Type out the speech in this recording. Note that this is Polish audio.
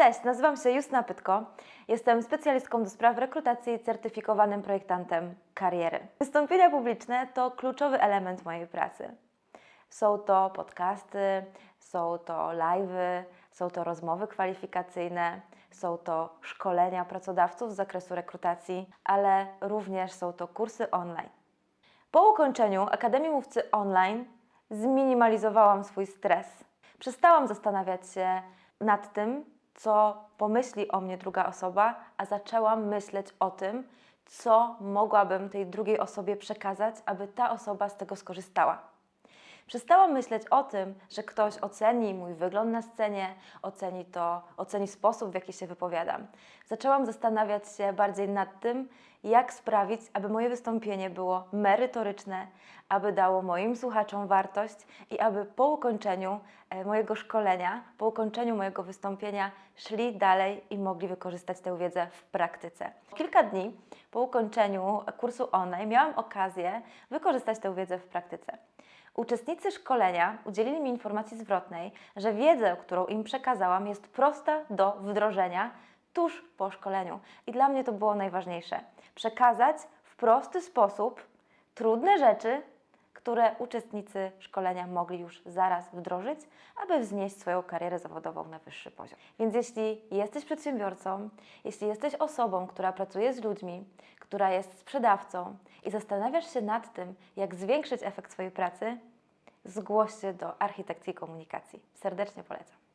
Cześć, nazywam się Justyna Pytko. Jestem specjalistką do spraw rekrutacji i certyfikowanym projektantem kariery. Wystąpienia publiczne to kluczowy element mojej pracy. Są to podcasty, są to live'y, są to rozmowy kwalifikacyjne, są to szkolenia pracodawców z zakresu rekrutacji, ale również są to kursy online. Po ukończeniu Akademii Mówcy Online zminimalizowałam swój stres. Przestałam zastanawiać się nad tym, co pomyśli o mnie druga osoba, a zaczęłam myśleć o tym, co mogłabym tej drugiej osobie przekazać, aby ta osoba z tego skorzystała. Przestałam myśleć o tym, że ktoś oceni mój wygląd na scenie, oceni to, oceni sposób, w jaki się wypowiadam. Zaczęłam zastanawiać się bardziej nad tym, jak sprawić, aby moje wystąpienie było merytoryczne, aby dało moim słuchaczom wartość i aby po ukończeniu e, mojego szkolenia, po ukończeniu mojego wystąpienia szli dalej i mogli wykorzystać tę wiedzę w praktyce. Kilka dni po ukończeniu kursu online miałam okazję wykorzystać tę wiedzę w praktyce. Uczestnicy szkolenia udzielili mi informacji zwrotnej, że wiedzę, którą im przekazałam, jest prosta do wdrożenia tuż po szkoleniu. I dla mnie to było najważniejsze. Przekazać w prosty sposób trudne rzeczy, które uczestnicy szkolenia mogli już zaraz wdrożyć, aby wznieść swoją karierę zawodową na wyższy poziom. Więc jeśli jesteś przedsiębiorcą, jeśli jesteś osobą, która pracuje z ludźmi, która jest sprzedawcą i zastanawiasz się nad tym, jak zwiększyć efekt swojej pracy, zgłoś się do architekcji komunikacji. Serdecznie polecam.